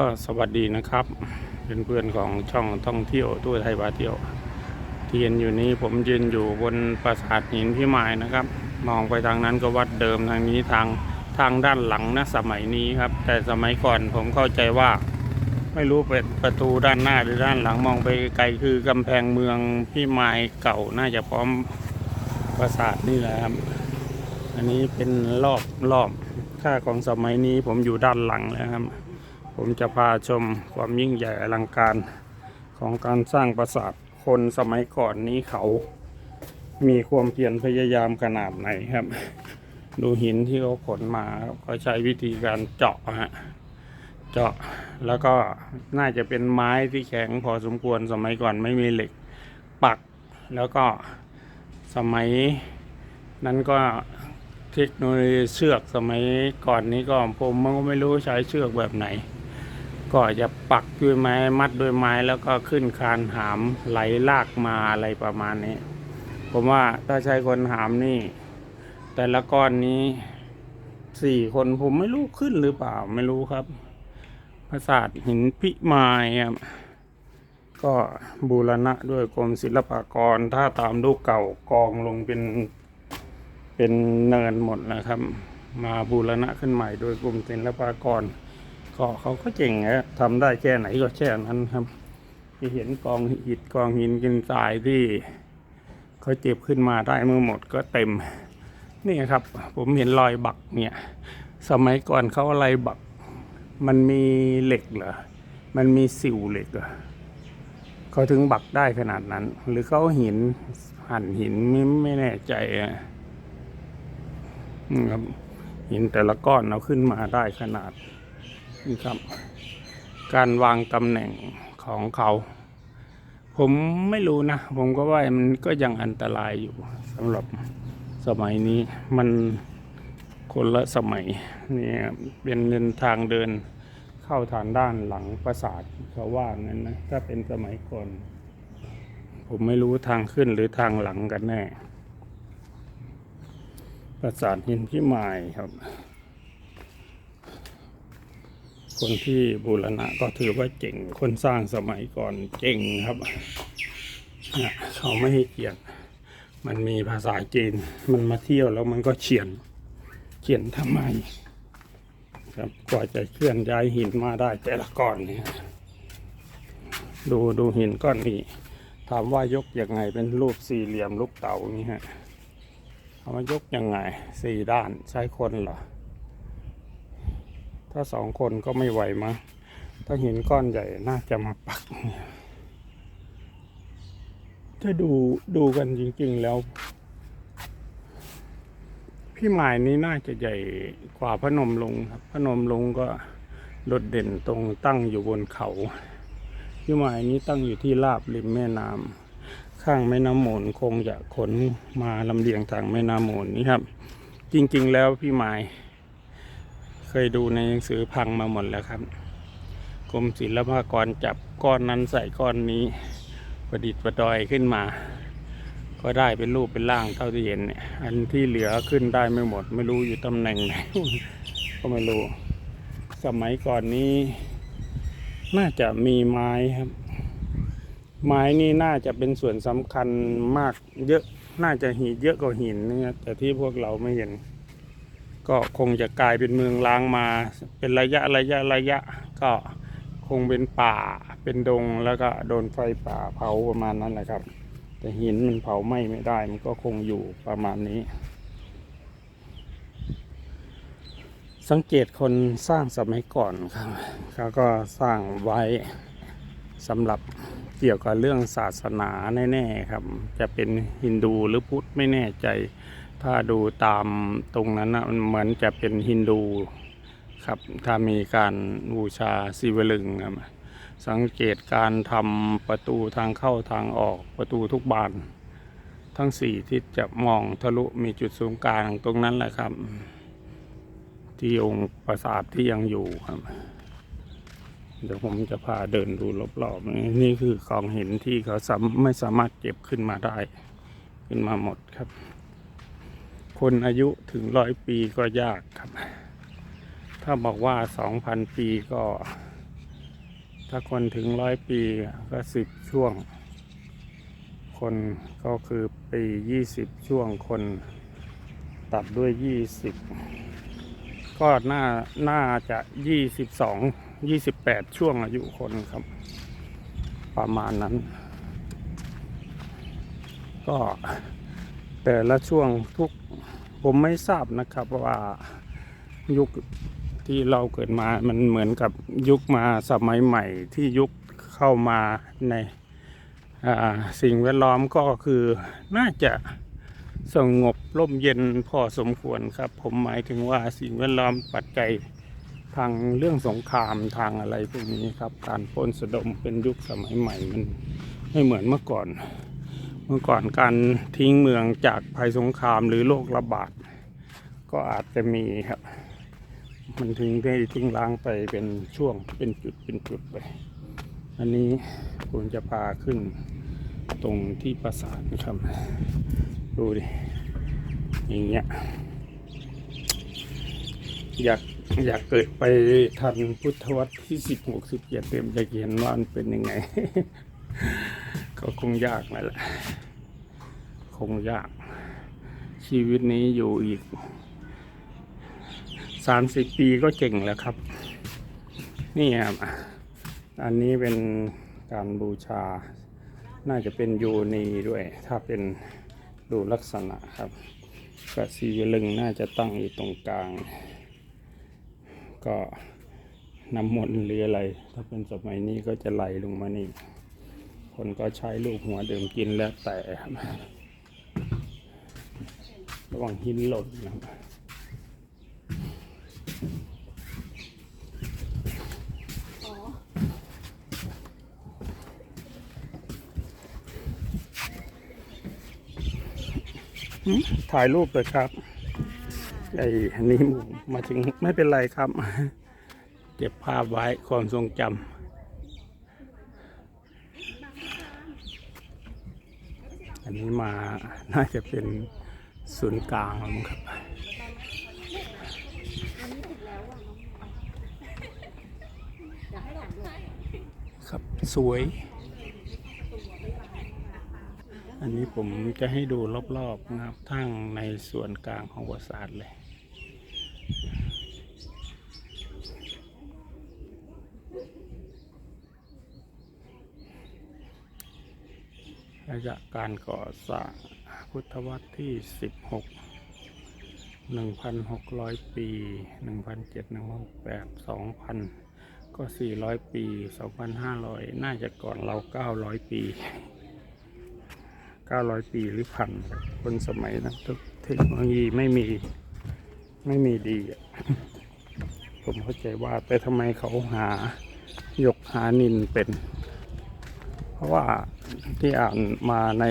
ก็สวัสดีนะครับเป็นเพื่อนๆของช่องท่องเที่ยวทั่วไทยพาเที่ยว ที่เห็นอยู่นี้ผมยืนอยู่บนปราสาทหินพิมายนะครับ มองไปทางนั้นก็วัดเดิมทางนี้ทางทางด้านหลังนะสมัยนี้ครับ แต่สมัยก่อนผมเข้าใจว่า ไม่รู้เป็นประตูด้านหน้าหรือด้านหลังมองไปไกลคือกำแพงเมืองพิมายเก่าน่าจะพร้อมปราสาทนี่แหละครับ อันนี้เป็นรอบรอบถ้าของสมัยนี้ผมอยู่ด้านหลังแล้วครับ ผมจะพาชมความยิ่งใหญ่อลังการของการสร้างปราสาทคนสมัยก่อนนี้เขา มีความเพียรพยายามขนาดไหนครับ ดูหินที่เขาขนมาครับก็ใช้วิธีการเจาะฮะเจาะแล้วก็น่าจะเป็นไม้ที่แข็งพอสมควรสมัยก่อนไม่มีเหล็กปัก แล้วก็สมัยนั้นก็เทคโนโลยีเชือกสมัยก่อนนี้ก็ผมก็ไม่รู้ใช้เชือกแบบไหน ก็จะปักด้วยไม้มัดด้วยไม้แล้วก็ขึ้นคานหามไหลลากมาอะไรประมาณนี้ ผมว่าถ้าใช้คนหามนี่ แต่ละก้อนนี้สี่คนผมไม่รู้ขึ้นหรือเปล่าไม่รู้ครับ ปราสาทหินพิมายครับก็บูรณะด้วยกรมศิลปากร ถ้าตามรูปเก่ากองลงเป็นเป็นเนินหมดนะครับ มาบูรณะขึ้นใหม่โดยกรมศิลปากร ก็เขาก็เจ๋งนะทำได้แค่ไหนก็แค่นั้นครับที่เห็นกองอิฐกองหินกินทรายที่เขาเจ็บขึ้นมาได้เมื่อหมดก็เต็ม นี่ครับ ผมเห็นรอยบักเนี่ย สมัยก่อนเขาอะไรบัก มันมีเหล็กเหรอมันมีสิวเหล็กเหรอเขาถึงบักได้ขนาดนั้น หรือเขาหินหั่นหินไม่ไม่แน่ใจอะครับหินแต่ละก้อนเอาขึ้นมาได้ขนาด นี่ครับ การวางตำแหน่งของเขา ผมไม่รู้นะ ผมก็ว่ามันก็ยังอันตรายอยู่สำหรับสมัยนี้มันคนละสมัยนี่เป็นเดินทางเดินเข้าทางด้านหลังปราสาทเขาว่างั้นนะถ้าเป็นสมัยก่อนผมไม่รู้ทางขึ้นหรือทางหลังกันแน่ ปราสาทหินพิมายครับ คนที่บูรณะก็ถือว่าเจ๋งคนสร้างสมัยก่อนเจ๋งครับเนี่ยเขาไม่ให้เกียรติมันมีภาษาจีนมันมาเที่ยวแล้วมันก็เขียน เขียนทำไม ครับกว่าจะเคลื่อนย้ายหินมาได้แต่ละก้อนเนี่ยดูดูหินก้อนนี้ถามว่ายกยังไงเป็นรูปสี่เหลี่ยมลูกเต๋าอย่างนี้ฮะเอามายกยังไงสี่ด้านใช้คนเหรอ ถ้าสองคนก็ไม่ไหวมั้งถ้าหินก้อนใหญ่น่าจะมาปักเนี่ยถ้าดูดูกันจริง ๆ แล้ว พี่หมายนี้น่าจะใหญ่กว่าพนมลงครับ พนมลงก็โดดเด่นตรงตั้งอยู่บนเขาพี่หมายนี้ตั้งอยู่ที่ราบริมแม่น้ำข้างแม่น้ำมูลคงจะขนมาลำเลียงทางแม่น้ำมูลนี่ครับ จริง ๆ แล้วพี่หมาย เคยดูในหนังสือพังมาหมดแล้วครับ กรมศิลปากรจับก้อนนั้นใส่ก้อนนี้ ประดิษฐ์ประดอยขึ้นมา ก็ได้เป็นรูปเป็นร่างเท่าที่เห็นเนี่ยอันที่เหลือขึ้นได้ไม่หมด ไม่รู้อยู่ตำแหน่งไหนก็ไม่รู้ สมัยก่อนนี้ น่าจะมีไม้ครับ ไม้นี่น่าจะเป็นส่วนสำคัญมากเยอะน่าจะหินเยอะกว่าหินนะครับแต่ที่พวกเราไม่เห็น ก็คงจะกลายเป็นเมืองล้างมา เป็นระยะระยะระยะ ก็คงเป็นป่าเป็นดงแล้วก็โดนไฟป่าเผาประมาณนั้นแหละครับ แต่หินมันเผาไหม้ไม่ได้มันก็คงอยู่ประมาณนี้ สังเกตคนสร้างสมัยก่อนครับเขาก็สร้างไว้สำหรับเกี่ยวกับเรื่องศาสนาแน่ๆครับ จะเป็นฮินดูหรือพุทธไม่แน่ใจ ถ้าดูตามตรงนั้นนะมันเหมือนจะเป็นฮินดูครับ ถ้ามีการบูชาศิวลึงครับสังเกตการทำประตูทางเข้าทางออกประตูทุกบาน ทั้งสี่ทิศจะมองทะลุมีจุดศูนย์กลางตรงนั้นแหละครับ ที่องค์ปราสาทที่ยังอยู่ครับ เดี๋ยวผมจะพาเดินดูรอบๆนี่คือของหินที่เขาไม่สามารถเก็บขึ้นมาได้ ขึ้นมาหมดครับ คนอายุถึงร้อยปีก็ยากครับ ถ้าบอกว่าสองพันปีก็ ถ้าคนถึงร้อยปีก็สิบช่วง คนก็คือปียี่สิบช่วงคนตัดด้วยยี่สิบก็น่าน่าจะยี่สิบสองยี่สิบแปดช่วงอายุคนครับ ประมาณนั้น ก็แต่ละช่วงทุก ผมไม่ทราบนะครับว่ายุคที่เราเกิดมามันเหมือนกับยุคมาสมัยใหม่ที่ยุคเข้ามาในาสิ่งแวดล้อมก็คือน่าจะสงบร่มเย็นพอสมควรครับ ผมหมายถึงว่าสิ่งแวดล้อมปัจจัยทางเรื่องสงครามทางอะไรพวกนี้ครับ การปล้นสะดมเป็นยุคสมัยใหม่มันไม่เหมือนเมื่อก่อน เมื่อก่อนการทิ้งเมืองจากภัยสงครามหรือโรคระบาด ก็อาจจะมีครับ มันถึงได้ทิ้งล้างไปเป็นช่วงเป็นจุดเป็นจุดไป อันนี้ผมจะพาขึ้นตรงที่ปราสาทนะครับ ดูดิ อย่างเงี้ย อยากอยากเกิดไปทันพุทธวรรษที่สิบหกสิบเจ็ดเต็มจะเห็นว่ามันเป็นยังไง ก็คงยากนั่นแหละ คงยาก ชีวิตนี้อยู่อีกสามสิบปีก็เจ๋งแล้วครับ นี่ครับ อันนี้เป็นการบูชา น่าจะเป็นโยนีด้วย ถ้าเป็นดูลักษณะครับกระสีลึงน่าจะตั้งอยู่ตรงกลาง ก็น้ำมนต์หรืออะไร ถ้าเป็นสมัยนี้ก็จะไหลลงมานี่ คนก็ใช้ลูกหัวดื่มกินแล้วแต่ระวังหินหล่นนะครับถ่ายรูปเลยครับ ไอ้นนี้มาถึงไม่เป็นไรครับ เก็บภาพไว้ความทรงจำ นี้มาน่าจะเป็นศูนย์กลางมั้งครับครับสวย อันนี้ผมจะให้ดูรอบๆนะครับทั้งในส่วนกลางของปราสาทเลย ระยะการก่อสร้างพุทธวรรที่ 16 1,600 ปี 1,700 1,800 2,000 ก็ 400 ปี 2,500 น่าจะก่อนเรา 900 ปี 900 ปีหรือพันคนสมัยนั้นทุกเทคโนโลยีไม่มี ไม่มีดี ผมเข้าใจว่าแต่ทำไมเขาหายกหานินเป็น ราะว่าที่อ่านมาใน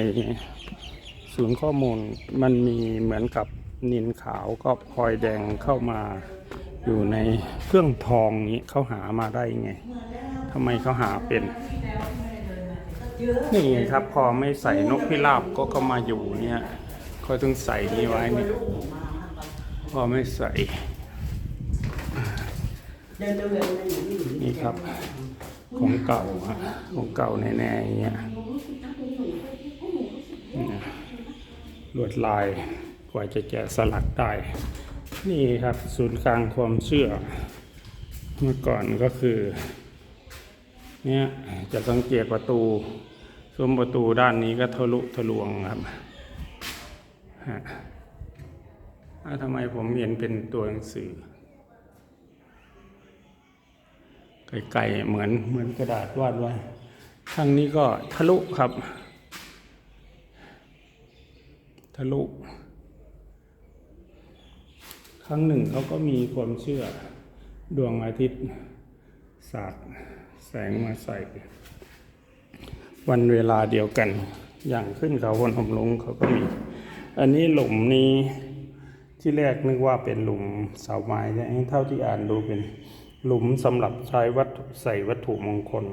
ศูนย์ข้อมูลมันมีเหมือนกับนินขาวก็พลอยแดงเข้ามาอยู่ในเครื่องทองนี้เขาหามาได้ไงทำไมเขาหาเป็นนี่ไงครับพอไม่ใส่นกพิราบก็ก็มาอยู่เนี่ยเขาต้องใส่นี่ไว้นี่พอไม่ใส่นี่ครับ ของเก่าฮะของเก่าแน่ๆอย่างเงี้ยลวดลายกว่าจะแกะสลักได้ นี่ครับศูนย์กลางความเชื่อ เมื่อก่อนก็คือเนี่ยจะสังเกตประตูซุ้มประตูด้านนี้ก็ทะลุทะลวงครับฮะทำไมผมเห็นเป็นตัวหนังสือ ไกลๆเหมือนเหมือนกระดาษวาดไว้ทางนี้ก็ทะลุครับ ทะลุ ครั้งหนึ่งเขาก็มีความเชื่อดวงอาทิตย์สาดแสงมาใส่ วันเวลาเดียวกัน อย่างขึ้นเขาคนหมลงเขาก็มี อันนี้หลุมนี้ที่แรกนึกว่าเป็นหลุมเสาไม้แต่เท่าที่อ่านดูเป็น หลุมสำหรับใช้วัตถุใส่วัตถุมงคล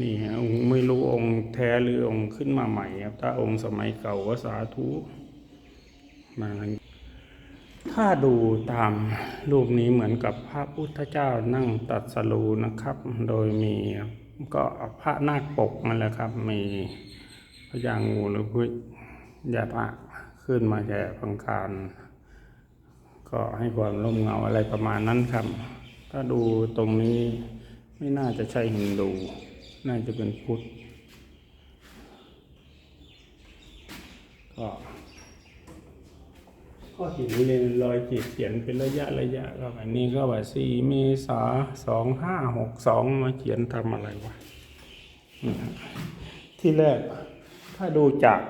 นี่ฮะองค์ไม่รู้องค์แท้หรือองค์ขึ้นมาใหม่ครับ ถ้าองค์สมัยเก่าก็สาธุมาถ้าดูตามรูปนี้เหมือนกับพระพุทธเจ้านั่งตรัสรูนะครับ โดยมีก็พระนาคปกนั่นแหละครับ มีพญางูหรือพญานาคขึ้นมาแย่พังคาร ก็ให้ความร่มเงาอะไรประมาณนั้นครับ ถ้าดูตรงนี้ไม่น่าจะใช่ฮินดู น่าจะเป็นพุทธก็ก็เห็นเลยรอยขีดเขียนเป็นระยะระยะครับอันนี้ก็ว่าสี่เมษาสองห้าหกสองมาเขียนทำอะไรวะที่แรกถ้าดูจาก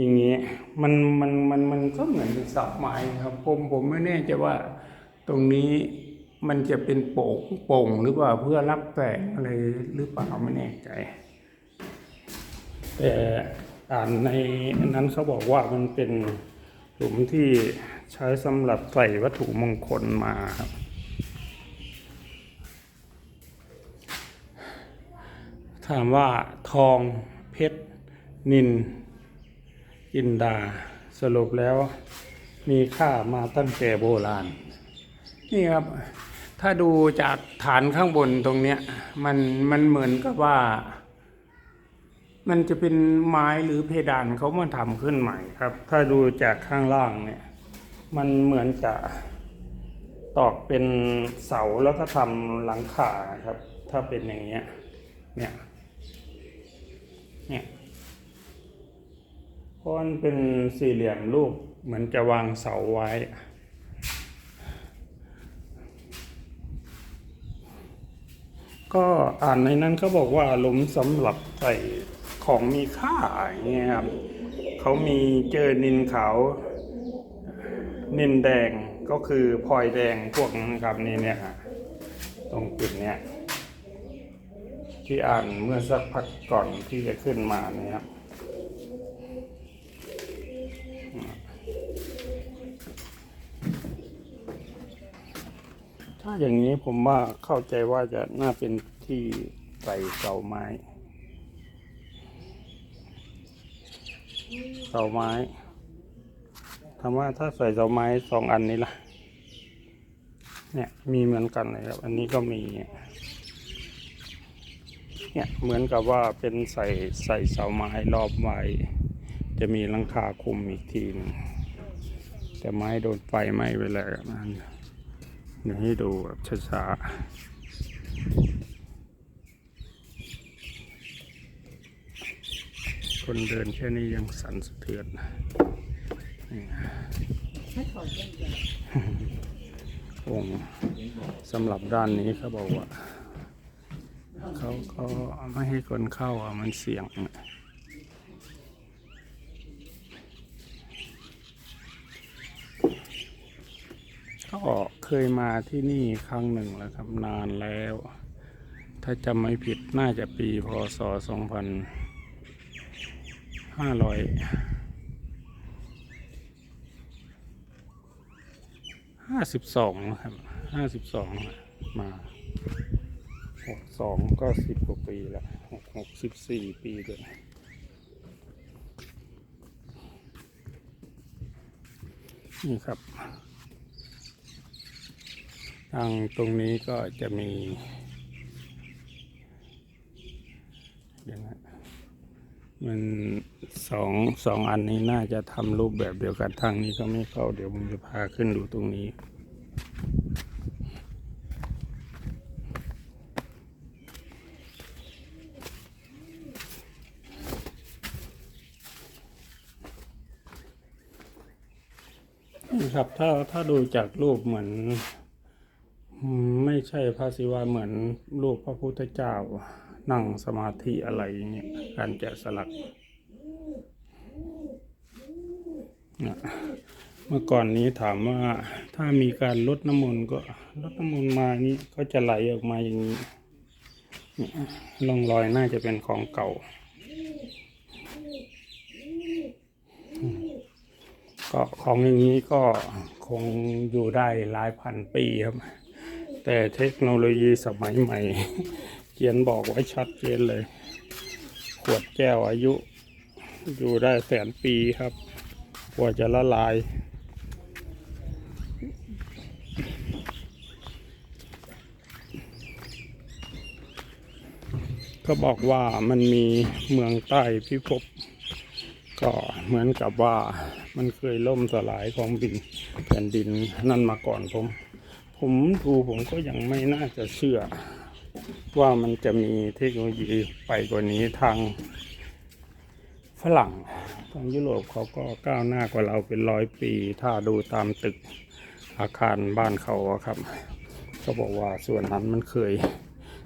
อย่างนี้ยมันมันมันมันก็เหมือนเป็นสับไม้ครับ ผมผมไม่แน่ใจว่าตรงนี้มันจะเป็นโป่งโป่งหรือเปล่าเพื่อรับแสงอะไรหรือเปล่าไม่แน่ใจ แต่อ่านในนั้นเขาบอกว่ามันเป็นหลุมที่ใช้สำหรับใส่วัตถุมงคลมาครับถามว่าทองเพชรนิน อินดาสรุปแล้วมีค่ามาตั้งแต่โบราณ นี่ครับ ถ้าดูจากฐานข้างบนตรงเนี้ยมันมันเหมือนกับว่า มันจะเป็นไม้หรือเพดานเขามาทำขึ้นใหม่ครับ ถ้าดูจากข้างล่างเนี่ยมันเหมือนจะตอกเป็นเสาแล้วก็ทำหลังคาครับ ถ้าเป็นอย่างเงี้ยเนี่ยเนี่ย เพราะมันเป็นสี่เหลี่ยมรูปเหมือนจะวางเสาไว้ ก็อ่านในนั้นเขาบอกว่าหลุมสำหรับใส่ของมีค่าอย่างเงี้ยครับเขามีเจอนินขาว นินแดงก็คือพลอยแดงพวกนั้นครับนี่เนี่ยตรงจุดเนี้ยที่อ่านเมื่อสักพักก่อนที่จะขึ้นมาเนี่ยครับ ถ้าอย่างนี้ผมว่าเข้าใจว่าจะน่าเป็นที่ใส่เสาไม้ เสาไม้ถามว่าถ้าใส่เสาไม้สองอันนี้ล่ะ เนี่ยมีเหมือนกันเลยครับ อันนี้ก็มี เนี่ยเหมือนกับว่าเป็นใส่ใส่เสาไม้รอบไว้จะมีหลังคาคุมอีกทีนึงแต่ไม้โดนไฟไหม้ไปแล้วนั่น เดี๋ยวให้ดูแบบช้าๆ คนเดินแค่นี้ยังสั่นสะเทือนนี่องสำหรับด้านนี้เขาบอกว่า เขาเขาไม่ให้คนเข้าอะมันเสี่ยงก็ เคยมาที่นี่ครั้งหนึ่งแล้วครับนานแล้ว ถ้าจำไม่ผิดน่าจะปีพศสองพันห้าร้อยห้าสิบสองนะครับห้าสิบสองมาหกสองก็สิบกว่าปีล้วหกหกสิบสี่ปีเลยนี่ครับ ทางตรงนี้ก็จะมีเดี๋ยวนะมันสองสองอันนี้น่าจะทำรูปแบบเดียวกันทางนี้ก็ไม่เข้า เดี๋ยวผมจะพาขึ้นดูตรงนี้ นี่ครับถ้าถ้าดูจากรูปเหมือน ไม่ใช่พระศิวะเหมือนรูปพระพุทธเจ้า นั่งสมาธิอะไรอย่างเงี้ยการแกะสลักเมื่อก่อนนี้ถามว่าถ้ามีการลดน้ำมนต์ก็ลดน้ำมนต์มานี้ก็จะไหลออกมาอย่างนี้ร่องรอยน่าจะเป็นของเก่า ก็ของอย่างนี้ก็คงอยู่ได้หลายพันปีครับ แต่เทคโนโลยีสมัยใหม่ เขียนบอกไว้ชัดเจนเลย ขวดแก้วอายุ อยู่ได้แสนปีครับกว่าจะละลาย ก็บอกว่ามันมีเมืองใต้พิภพก็เหมือนกับว่ามันเคยล่มสลายของบินแผ่นดินนั่นมาก่อนผม ผมดูผมก็ยังไม่น่าจะเชื่อ ว่ามันจะมีเทคโนโลยีไปกว่านี้ทางฝรั่งทางยุโรปเขาก็ก้าวหน้ากว่าเราเป็นร้อยปี ถ้าดูตามตึกอาคารบ้านเขาครับเขาบอกว่าส่วนนั้นมันเคย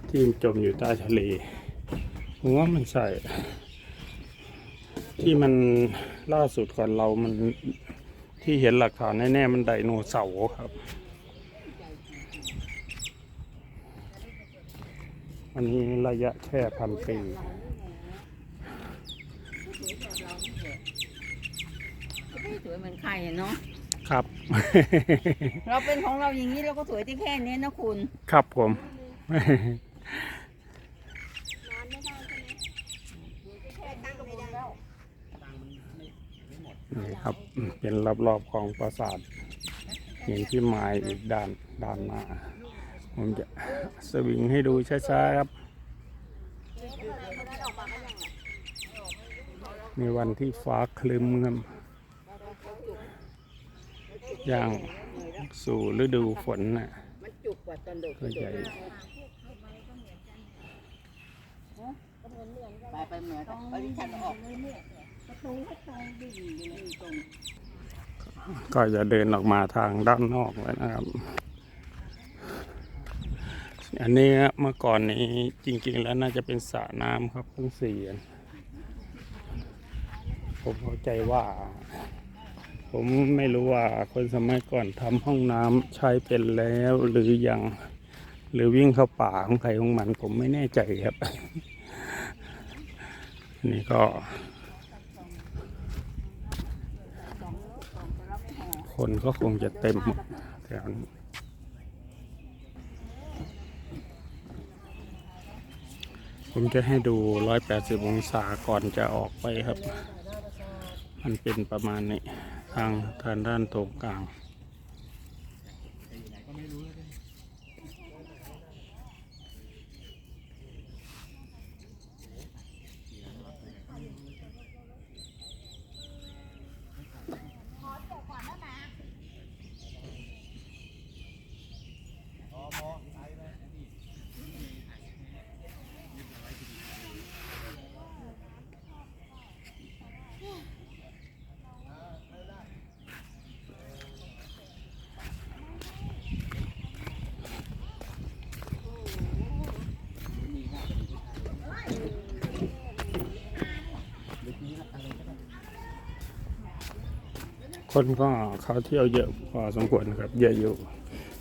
ที่จมอยู่ใต้ทะเลผมว่ามันใช่ที่มันล่าสุดก่อนเรามันที่เห็นหลักฐานแน่ๆมันไดโนเสาร์ครับ อันนี้ระยะแค่พันปีไม่สวยเหมือนใครอะเนาะครับ เราเป็นของเราอย่างนี้เราก็สวยที่แค่นี้นะคุณ ครับผมนี่ครับเป็นรอบๆของปราสาทเห็นที่ไม้อีกด้านด้านหน้า ผมจะสวิงให้ดูช้าๆครับมีวันที่ฟ้าคลึมครับอย่างสู่ฤดูฝนน่ะก็ใหญ่ไปไปเหมือนกันเอาดิฉันออกก็จะเดินออกมาทางด้านนอกแล้วนะครับ อันนี้เมื่อก่อนนี้จริง ๆ แล้วน่าจะเป็นสระน้ำครับเพิ่งเสียผมเข้าใจว่า ผมไม่รู้ว่าคนสมัยก่อนทำห้องน้ำใช้เป็นแล้วหรือยังหรือวิ่งเข้าป่าของใครของมันผมไม่แน่ใจครับอันนี้ก็ คนก็คงจะเต็มแถวนี้ ผมจะให้ดู 180 องศาก่อนจะออกไปครับ มันเป็นประมาณนี้ ทางทางด้านตรงกลาง คนก็เขาเที่ยวเยอะพอสมควรนะครับ เยอะอยู่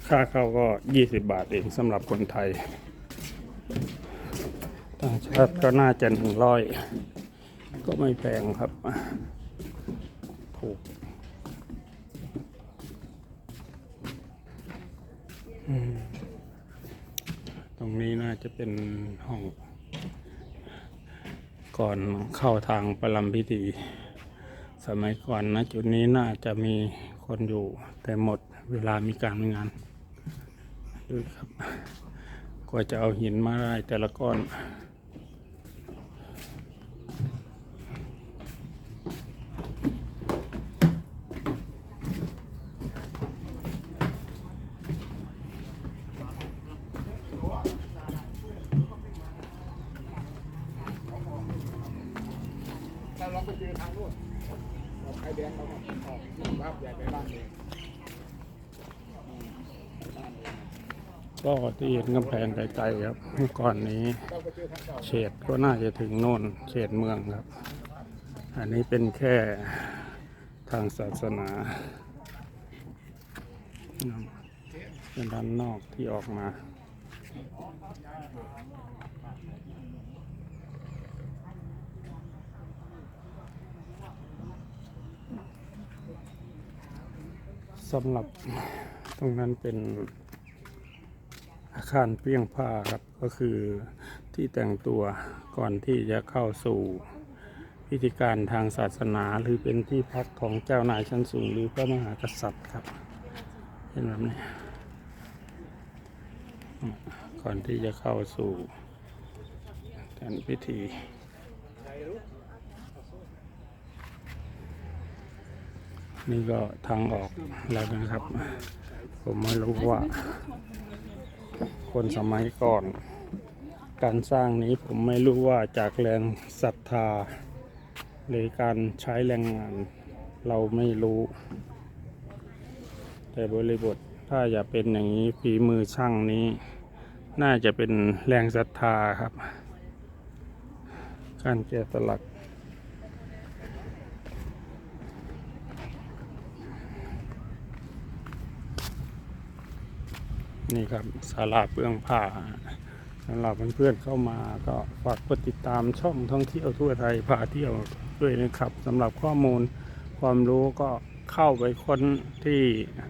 ค่าเข้าก็ 20 บาทเองสำหรับคนไทยต่างชาติก็น่าจะหนึ่งร้อยก็ไม่แพงครับ ถูกตรงนี้น่าจะเป็นห้อง ก่อนเข้าทางประลัมพิธี สมัยก่อนนะจุดนี้น่าจะมีคนอยู่แต่หมดเวลามีการงานดูครับกว่าจะเอาหินมาได้แต่ละก้อน เราลองไปเจอทางนู้นเราไปแดงเราก็ออกภาพใหญ่ไปบ้านเอง ก็ ที่เห็นกำแพงไกลๆครับเมื่อก่อนนี้เราไปเจอทางเก่าเขตก็น่าจะถึงโน่นเขตเมืองครับ อันนี้เป็นแค่ทางศาสนาเป็นด้านนอกที่ออกมาสำหรับตรงนั้นเป็น อาคารเปี้ยงผ้าครับก็คือที่แต่งตัวก่อนที่จะเข้าสู่พิธีการทางศาสนาหรือเป็นที่พักของเจ้านายชั้นสูงหรือพระมหากษัตริย์ครับเห็นแบบนี้ก่อนที่จะเข้าสู่แต่ฉันพิธีนี่ก็ทางออกแล้วนะครับ ผมไม่รู้ว่า คนสมัยก่อน การสร้างนี้ผมไม่รู้ว่าจากแรงศรัทธา หรือการใช้แรงงานเราไม่รู้ แต่บริบทถ้าอย่าเป็นอย่างนี้ฝีมือช่างนี้ น่าจะเป็นแรงศรัทธาครับ การแกะสลัก นี่ครับศาลาเปลืองผ้าสำหรับเพื่อนๆเข้ามาก็ฝากกดติดตามช่องท่องเที่ยวทั่วไทยพาเที่ยวด้วยนะครับสำหรับข้อมูลความรู้ก็เข้าไปค้นที่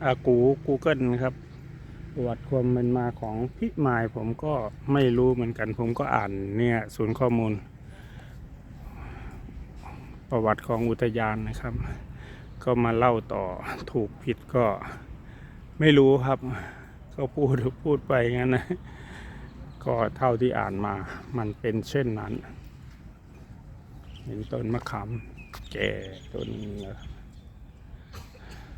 อากู Google นะครับประวัติความเป็นมาของพิมายผมก็ไม่รู้เหมือนกัน ผมก็อ่านเนี่ยศูนย์ข้อมูล ประวัติของอุทยานนะครับ ก็มาเล่าต่อถูกผิดก็ไม่รู้ครับ ก็พูดพูดไปงั้นนะ ก็เท่าที่อ่านมา มันเป็นเช่นนั้น เห็นต้นมะขามแก่ต้นนี้